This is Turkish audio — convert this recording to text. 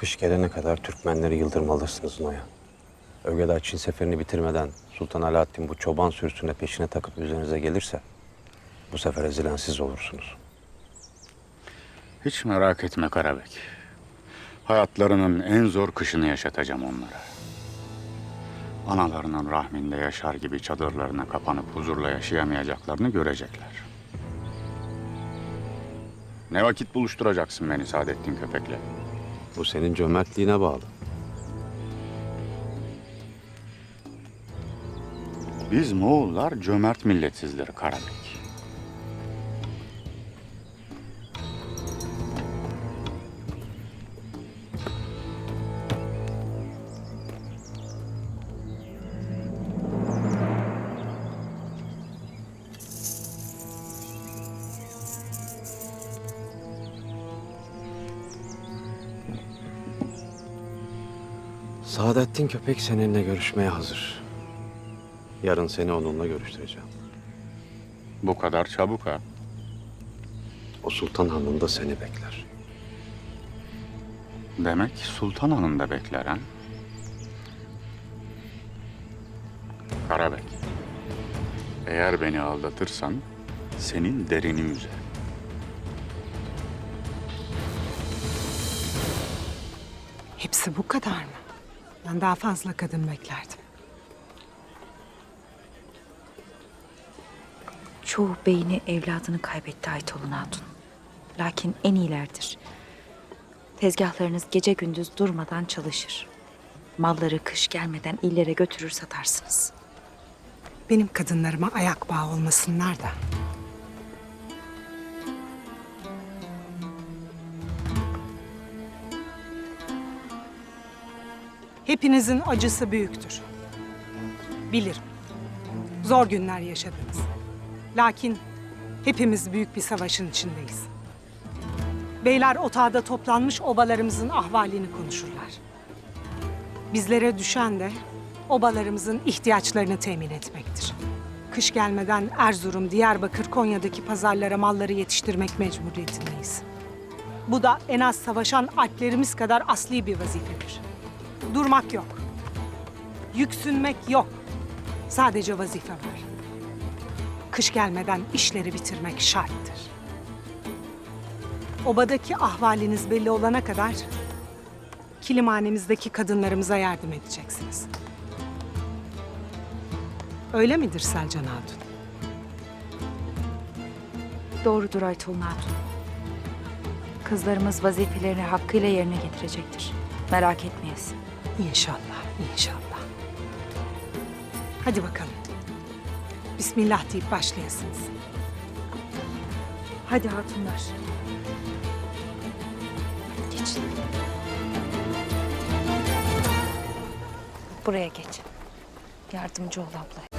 Kış gelene kadar Türkmenleri yıldırmalısınız Noya. Ögeler Çin seferini bitirmeden Sultan Alaaddin bu çoban sürüsüne peşine takıp üzerinize gelirse bu sefer ezilen siz olursunuz. Hiç merak etme Karabek. Hayatlarının en zor kışını yaşatacağım onlara. Analarının rahminde yaşar gibi çadırlarına kapanıp huzurla yaşayamayacaklarını görecekler. Ne vakit buluşturacaksın beni Saadettin Köpek'le? Bu senin cömertliğine bağlı. Biz Moğollar cömert milletsizdir Karabek. Saadettin Köpek seninle görüşmeye hazır. Yarın seni onunla görüştüreceğim. Bu kadar çabuk ha. O Sultan Hanı'nda seni bekler. Demek Sultan Hanım da bekler ha? Karabek. Eğer beni aldatırsan senin derini üzer. Hepsi bu kadar mı? Ben daha fazla kadın beklerdim. Çoğu beyni evladını kaybetti Aytolun Hatun. Lakin en iyilerdir. Tezgahlarınız gece gündüz durmadan çalışır. Malları kış gelmeden illere götürür satarsınız. Benim kadınlarıma ayak bağı olmasınlar da. Hepinizin acısı büyüktür. Bilirim. Zor günler yaşadınız. Lakin hepimiz büyük bir savaşın içindeyiz. Beyler otağda toplanmış obalarımızın ahvalini konuşurlar. Bizlere düşen de obalarımızın ihtiyaçlarını temin etmektir. Kış gelmeden Erzurum, Diyarbakır, Konya'daki pazarlara malları yetiştirmek mecburiyetindeyiz. Bu da en az savaşan alplerimiz kadar asli bir vazifedir. Durmak yok. Yüksünmek yok. Sadece vazife var. Kış gelmeden işleri bitirmek şarttır. Obadaki ahvaliniz belli olana kadar kilimhanemizdeki kadınlarımıza yardım edeceksiniz. Öyle midir Selcan Hatun? Doğrudur Aytolun Hatun. Kızlarımız vazifelerini hakkıyla yerine getirecektir. Merak etmeyesin. İnşallah, inşallah. Hadi bakalım. Bismillah deyip başlayasınız. Hadi hatunlar. Geç. Buraya geç. Yardımcı ol ablaya.